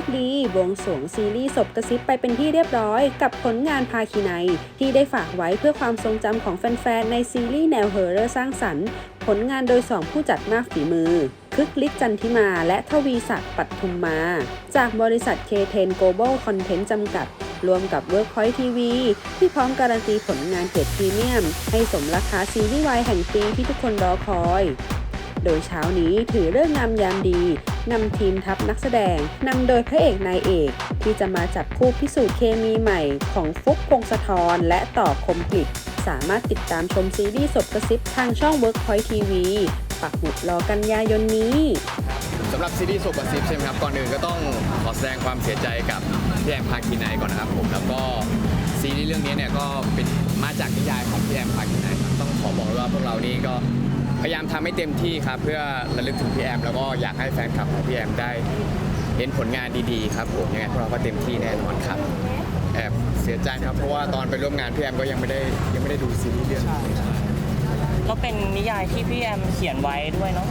กษ์ดี วงสวงซีรีส์ศพกระซิบไปเป็นที่เรียบร้อย กับผลงานภาคีในที่ได้ฝากไว้เพื่อความทรงจำของแฟนๆ ในซีรีส์แนวเฮอร์เรอร์สร้างสรรค์ ผลงานโดย 2 ผู้จัดมากฝีมือ คึกฤทธิ์จันทิมาและทวีศักดิ์ปัทุมมา จากบริษัท K10 Global Content จำกัดรวมกับ Workpoint TV ที่พร้อมการันตีผลงานเกรดพรีเมียม ให้สมราคาซีรีส์วายแห่งปีที่ทุกคนรอคอย โดยเช้านี้ถือเรื่องงามยามดีนำทีมทัพนักแสดงนำโดยพระเอกนายเอก ที่จะมาจับคู่พิสูจน์เคมีใหม่ของฟุกพงศธรและต่อคมกลิตสามารถติดตามชมซีรีส์สดกระซิบทางช่อง Workpoint TV ปักหมุดรอกันยายนนี้สำหรับซีรีส์โซกระซิบใช่ไหมครับ ก่อนอื่นก็ต้องขอแสดงความเสียใจกับพี่แอมพาคินัยก่อนนะครับผมแล้วก็ซีรีส์เรื่องนี้เนี่ยก็เป็นมาจากนิยายของพี่แอมพาคินัยครับต้องขอบอกว่าพวกเรานี่ก็ พยายามทำให้เต็มที่ครับ เพื่อระลึกถึงพี่แอม แล้วก็อยากให้แฟนคลับของพี่แอมได้เห็นผลงานดีๆครับผมยังไงพวกเราก็เต็มที่แน่นอนครับแอบเสียใจครับเพราะว่าตอนไปร่วมงานพี่แอมก็ยังไม่ได้ยังไม่ได้ดูซีรีส์เรื่องนี้ครับก็เป็นนิยายที่พี่แอมเขียนไว้ด้วยเนาะ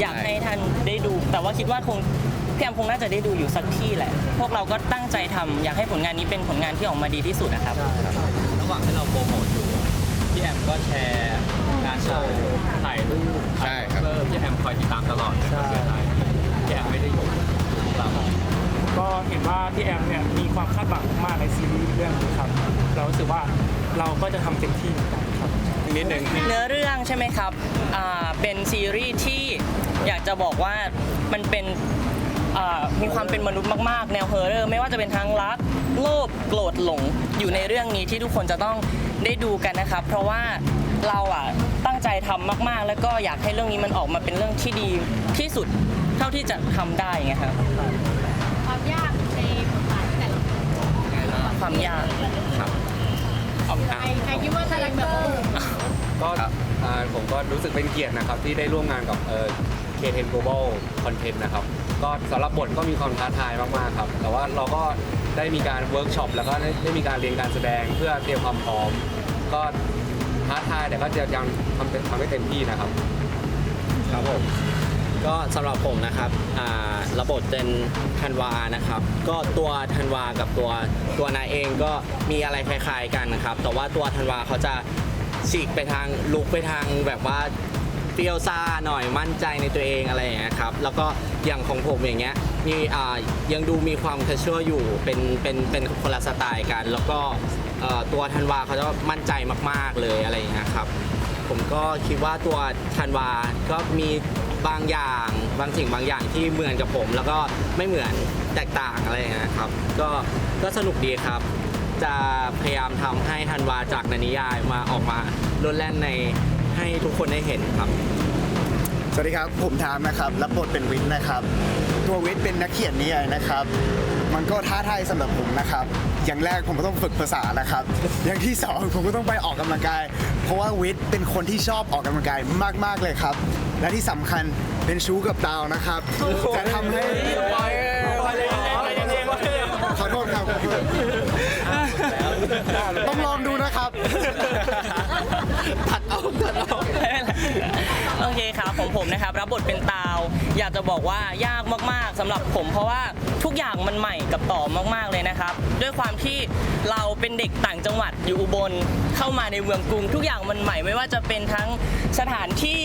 อยากให้ท่านได้ดู แต่ว่าคิดว่าคงพี่แอมคงน่าจะได้ดูอยู่สักที่แหละ พวกเราก็ตั้งใจทำอยากให้ผลงานนี้เป็นผลงานที่ออกมาดีที่สุดนะครับระหว่างที่เราโปรโมทอยู่พี่แอมก็แชร์งานโชว์ถ่ายรูปใช่ครับ เพื่อพี่แอมคอยติดตามตลอดนะครับเสียดายพี่แอมไม่ได้อยู่พวกเราก็เห็นว่าพี่แอมเนี่ยมีความคาดหวังมากในซีรีส์เรื่องนี้ครับ เรารู้สึกว่าเราก็จะทำเต็มที่เหมือนกันครับ นิดนึง เนื้อเรื่องใช่ไหมครับอ่าเป็นซีรีส์ที่อยากจะบอกว่ามันเป็นอ่ามีความเป็นมนุษย์มาก ๆ แนวเฮอร์เรอร์ไม่ว่าจะเป็นทั้งรัก โลภโกรธหลงอยู่ในเรื่องนี้ที่ทุกคนจะต้องได้ดูกันนะครับ เพราะว่าเราอะตั้งใจทำมากๆ แล้วก็อยากให้เรื่องนี้มันออกมาเป็นเรื่องที่ดีที่สุดเท่าที่จะทำได้ไงครับความยากในบทบาทแต่ละคนความยากใครใครคิดว่าคาแรคเตอร์ก็ครับอ่าผมก็รู้สึกเป็นเกียรตินะครับที่ได้ร่วมงานกับเอ่อ K10 Global Content นะครับ ก็สำหรับบทก็มีความท้าทายมากๆครับ แต่ว่าเราก็ ได้มีการเวิร์กช็อปแล้วก็ได้ได้มีการเรียนการแสดงเพื่อเตรียมความพร้อม ก็ท้าทายแต่ก็จะยังทำเต็มทำให้เต็มที่นะครับ ครับผมก็สำหรับผมนะครับอ่าระบบเป็นธันวานะครับ ก็ตัวธันวากับตัวตัวนายเองก็มีอะไรคล้ายๆกันนะครับ แต่ว่าตัวธันวาเขาจะฉีกไปทางลุกไปทางแบบว่า เปรี้ยวซ่าหน่อยมั่นใจในตัวเองอะไรอย่างเงี้ยครับแล้วก็อย่างของผมอย่างเงี้ยมีอ่ายังดูมีความ c a s u a l อยู่เป็นเป็นเป็นคนละสไตล์กัน แล้วก็เอ่อตัวธันวาเขาจะมั่นใจมาก ๆเลยอะไรอย่างเงี้ยครับผมก็คิดว่าตัวธันวาก็มีบางอย่างบางสิ่งบางอย่างที่เหมือนกับผม แล้วก็ไม่เหมือนแตกต่างอะไรอย่างเงี้ยครับก็ก็สนุกดีครับ จะพยายามทำให้ธันวาจากในนิยายมาออกมาล้นแล่นใน ให้ทุกคนได้เห็นครับ สวัสดีครับ ผมทามนะครับรับบทเป็นวิทย์นะครับ ตัววิทย์เป็นนักเขียนนิยายนะครับ มันก็ท้าทายสำหรับผมนะครับ อย่างแรกผมก็ต้องฝึกภาษานะครับ อย่างที่สองผมก็ต้องไปออกกำลังกาย เพราะว่าวิทย์เป็นคนที่ชอบออกกำลังกายมาก ๆ เลยครับ และที่สำคัญเป็นชู้กับดาวนะครับ จะทำให้ขอโทษครับขอโทษต้องลองดูนะครับโอเคครับของผมนะครับรับบทเป็นตาว อยากจะบอกว่ายากมากๆสำหรับผมเพราะว่าทุกอย่างมันใหม่กับต่อมากๆเลยนะครับ ด้วยความที่เราเป็นเด็กต่างจังหวัดอยู่อุบลเข้ามาในเมืองกรุง ทุกอย่างมันใหม่ไม่ว่าจะเป็นทั้งสถานที่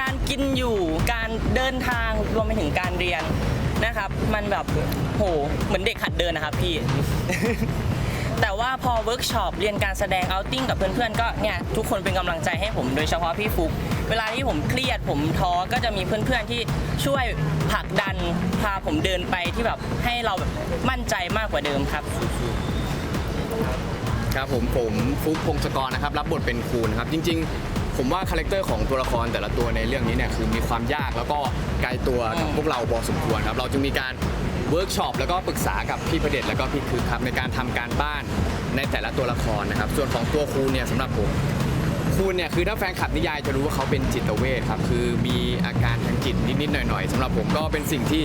การกินอยู่การเดินทางรวมไปถึงการเรียนนะครับ มันแบบโหเหมือนเด็กหัดเดินนะครับพี่ ว่าพอเวิร์กช็อปเรียนการแสดงเอาติ้งกับเพื่อนๆก็เนี่ยทุกคนเป็นกำลังใจให้ผมโดยเฉพาะพี่ฟุก เวลาที่ผมเครียดผมท้อก็จะมีเพื่อนๆที่ช่วยผลักดันพาผมเดินไปที่แบบให้เราแบบมั่นใจมากกว่าเดิมครับครับผมผมฟุกพงศกรนะครับรับบทเป็นครูนะครับจริง ๆ ผมว่าคาแรคเตอร์ของตัวละครแต่ละตัวในเรื่องนี้เนี่ยคือมีความยากแล้วก็ไกลตัวกับอืมพวกเราพอสมควรครับเราจึงมีการ เวิร์กช็อปแล้วก็ปรึกษากับพี่ประเดชแล้วก็พี่คือครับในการทำการบ้านในแต่ละตัวละครนะครับ ส่วนของตัวครูเนี่ยสำหรับผมคูณเนี่ยคือถ้าแฟนคลับนิยายจะรู้ว่าเขาเป็นจิตเวชครับคือมีอาการทางจิตนิดๆหน่อยๆสำหรับผมก็เป็นสิ่งที่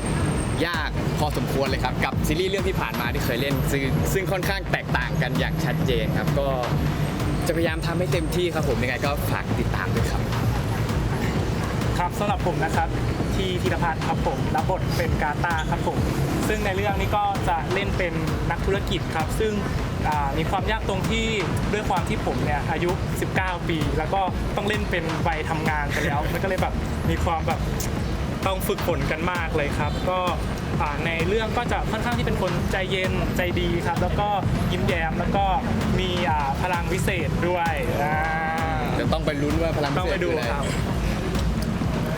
ยากพอสมควรเลยครับ กับซีรีส์เรื่องที่ผ่านมาที่เคยเล่น ซึ่งซึ่งค่อนข้างแตกต่างกันอย่างชัดเจนครับก็จะพยายามทำให้เต็มที่ครับผมยังไงก็ฝากติดตามด้วยครับ ครับสำหรับผมนะครับ ที่ธีรพัฒน์ครับผมรับบทเป็นกาตาครับผม ซึ่งในเรื่องนี้ก็จะเล่นเป็นนักธุรกิจครับ ซึ่งอ่ามีความยากตรงที่ด้วยความที่ผมเนี่ยอายุ 19 ปี แล้วก็ต้องเล่นเป็นวัยทำงานไปแล้วมันก็เลยแบบมีความแบบต้องฝึกฝนกันมากเลยครับ ก็อ่าในเรื่องก็จะค่อนข้างที่เป็นคนใจเย็นใจดีครับ แล้วก็ยิ้มแย้มแล้วก็มีอ่าพลังวิเศษด้วยอ่าเดี๋ยวต้องไปลุ้นว่าพลังต้องพิไปเศษดูคืออะไรครับ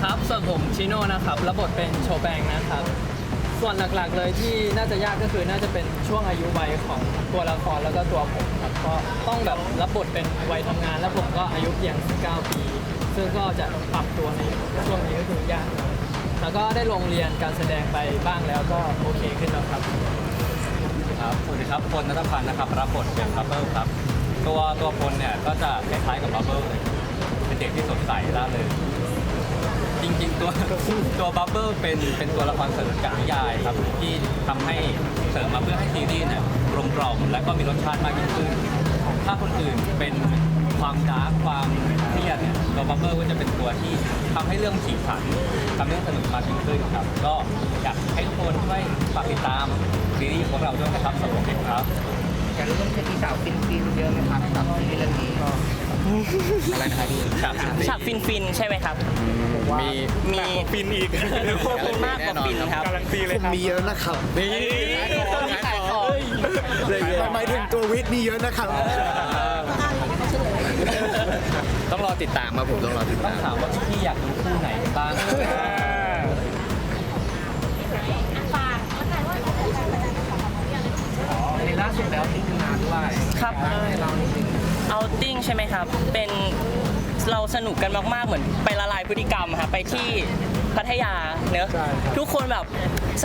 ครับส่วนผมชิโน่นะครับ รับบทเป็นโชแบงนะครับ ส่วนหลักๆเลยที่น่าจะยากก็คือน่าจะเป็นช่วงอายุวัยของตัวละครแล้วก็ตัวผมครับก็ต้องแบบรับบทเป็นวัยทำงาน แล้วผมก็อายุเพียง 19 ปี ซึ่งก็จะปรับตัวในช่วงนี้ก็คือยากครับแล้วก็ได้ลงเรียนการแสดงไปบ้างแล้วก็โอเคขึ้นแล้วครับ ครับสวัสดีครับพลนัทพันธ์นะครับรับบทเป็นบับเบิลครับ ตัวตัวพลเนี่ยก็จะคล้ายๆกับบับเบิลเลยเป็นเด็กที่สดใสร่าเริง จริงๆ ตัวตัวบับเบิลเป็นเป็นตัวละครเสริมจากนิยายครับที่ทำให้เสริมมาเพื่อให้ซีรีส์เนี่ยกลมกล่อมและก็มีรสชาติมากยิ่งขึ้น ถ้าคนอื่นเป็นความดาร์กความเครียดเนี่ยตัวบับเบิลก็จะเป็นตัวที่ทำให้เรื่องสีสันทำให้เรื่องสนุกมากยิ่งขึ้นครับ ก็อยากให้ทุกคนช่วยฝากติดตามซีรีส์ของเราด้วยนะครับสำหรับเด็กครับอยากรู้ว่าจะมีสาวฟินฟินเยอะไหมครับกับซีรีส์เรื่องนี้ อะไรนะครับพี่ฉากฟินฟินใช่ไหมครับ มีมี ฟินอีกมากกว่าฟินครับ การันตีเลยผมครับมีเยอะนะครับนี่ขายของ หมายถึงตัววิทย์มีเยอะนะครับ ต้องรอติดตามครับผมต้องรอติดต้อตางมถามว่าพี่อยากดูคู่ไหนบ้าง ฝากแล้วกันว่าจะเป็นการแสดงของเราอย่างไรในล่าสุดแล้วที่งานด้วยครับ เอาติ้งใช่ไหมครับ เป็นเราสนุกกันมาก ๆ เหมือนไปละลายพฤติกรรมครับไปที่พัทยาเนอะทุกคนแบบ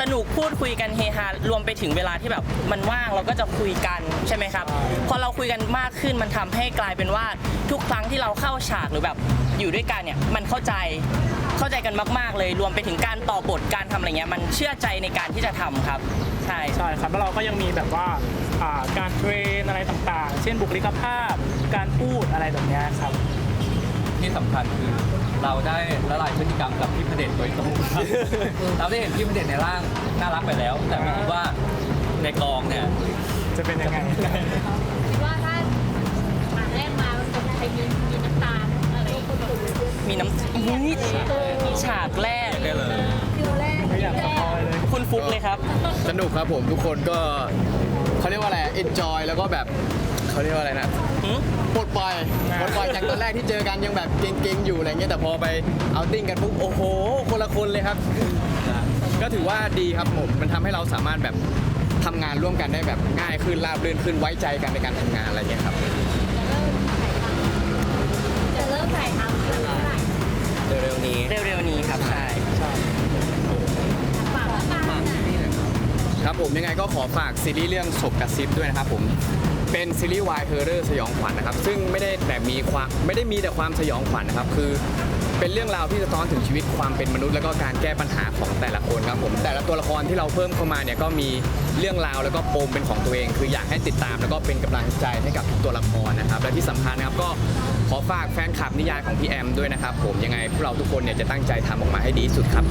สนุกพูดคุยกันเฮฮารวมไปถึงเวลาที่แบบมันว่างเราก็จะคุยกันใช่ไหมครับพอเราคุยกันมากขึ้นมันทำให้กลายเป็นว่าทุกครั้งที่เราเข้าฉากหรือแบบอยู่ด้วยกันเนี่ยมันเข้าใจเข้าใจกันมาก ๆ เลยรวมไปถึงการต่อบทการทำอะไรเงี้ยมันเชื่อใจในการที่จะทำครับใช่ใช่ครับแล้วเราก็ยังมีแบบว่าอ่าการเทรนอะไรต่างๆ เช่นบุคลิกภาพ การพูดอะไรแบบเนี้ยครับ ที่สำคัญคือเราได้ละลายพฤติกรรมกับพี่พระเดชโดยตรงครับ เราได้เห็นพี่พระเดชในร่างน่ารักไปแล้ว แต่ไม่คิดว่าในกองเนี่ยจะเป็นยังไง คิดว่าถ้าหนังแรกมามันจะใครมีมีน้ำตาลอะไรคนแบบมีน้ำอุ๊ยฉากแรกฟิลแรกไม่อยากสปอยเลย คุณฟุกเลยครับ สนุกครับผมทุกคนก็เขาเรียกว่าอะไร enjoy แล้วก็แบบเขาเรียกว่าอะไรนะหืม ปลดปล่อยปลดปล่อยจากตอนแรกที่เจอกันยังแบบเก่งๆอยู่อะไรเงี้ยแต่พอไปเอาติ้งกันปุ๊บโอ้โห คนละคนเลยครับ ก็ถือว่าดีครับผมมันทำให้เราสามารถแบบทำงานร่วมกันได้แบบง่ายขึ้นราบรื่นขึ้นไว้ใจกันในการทำงานอะไรเงี้ยครับ จะเริ่มถ่ายทำเมื่อไหร่เร็วๆนี้ เร็วๆนี้ครับใช่ฝากแล้วกันครับผมยังไงก็ขอฝากซีรีส์เรื่องศพกระซิบด้วยนะครับผม เป็นซีรีส์วายเฮอร์เรอร์สยองขวัญนะครับ ซึ่งไม่ได้แบบมีความไม่ได้มีแต่ความสยองขวัญนะครับ คือเป็นเรื่องราวที่สะท้อนถึงชีวิตความเป็นมนุษย์แล้วก็การแก้ปัญหาของแต่ละคนครับผมแต่ละตัวละครที่เราเพิ่มเข้ามาเนี่ยก็มีเรื่องราวแล้วก็ปมเป็นของตัวเอง คืออยากให้ติดตามแล้วก็เป็นกำลังใจให้กับตัวละครนะครับ และที่สำคัญนะครับก็ขอฝากแฟนคลับนิยายของพี่แอมด้วยนะครับผมยังไงพวกเราทุกคนเนี่ยจะตั้งใจทำออกมาให้ดีที่สุดครับ